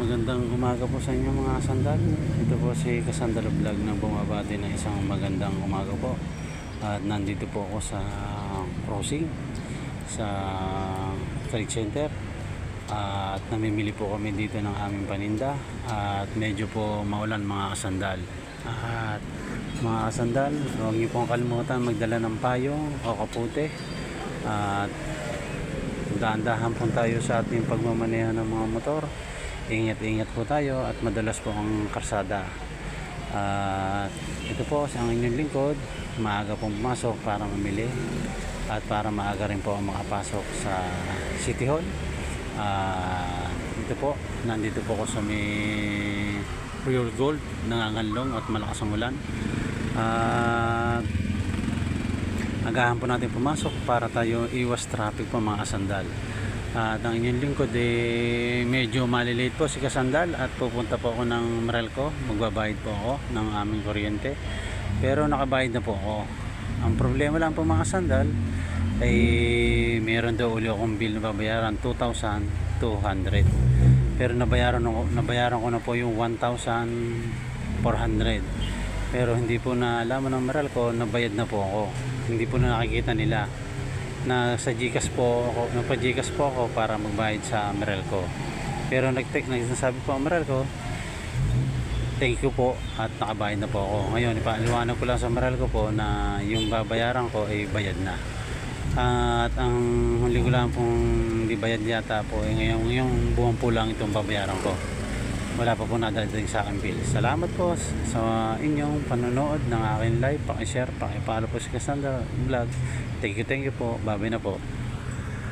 Magandang umaga po sa inyo mga sandal. Ito po si Kasandal Vlog na bumabati ng isang magandang umaga po. At nandito po ako sa crossing sa trade center. At namimili po kami dito ng aming paninda. At medyo po maulan mga kasandal. At mga kasandal, huwag niyo pong kalimutan magdala ng payong o kapute. At dahan-dahan po tayo sa ating pagmamaneho ng mga motor. Ingat-ingat po tayo at madalas po ang karsada. At ito po ang inyong lingkod. Maaga pong pumasok para mamili at para maaga rin po ang makapasok sa City Hall. At ito po, nandito po ako sa may Pure Gold, nanganganlong at malakas ang ulan. At agahan po natin pumasok para tayo iwas traffic po mga kasandal. At ang inyong lingkod eh, medyo malilate po si Kasandal at pupunta po ako ng Meralco. Magbabayad po ako ng aming kuryente. Pero nakabayad na po ako. Ang problema lang po mga kasandal ay meron daw uli akong bill na babayaran 2,200. Pero nabayaran, ako, nabayaran ko na po yung 1,400. Pero hindi po na alaman ng Meralco, nabayad na po ako. Hindi po na nakikita nila na sa Gcash po ako, nagpa Gcash po ako para magbayad sa Meralco. Pero nag-text nagsasabi po ang Meralco, thank you po at nakabayad na po ako. Ngayon, ipaliwanag ko lang sa Meralco po na yung babayaran ko ay bayad na. At ang huli ko lang pong di bayad yata po ay ngayong, ngayong buwan po lang itong babayaran ko. Wala pa po nadadating sa akin bill. Salamat po sa inyong panonood ng aking live. Pakishare, pakipalo po si Cassandra Vlog. Thank you, thank you po. Babi na po.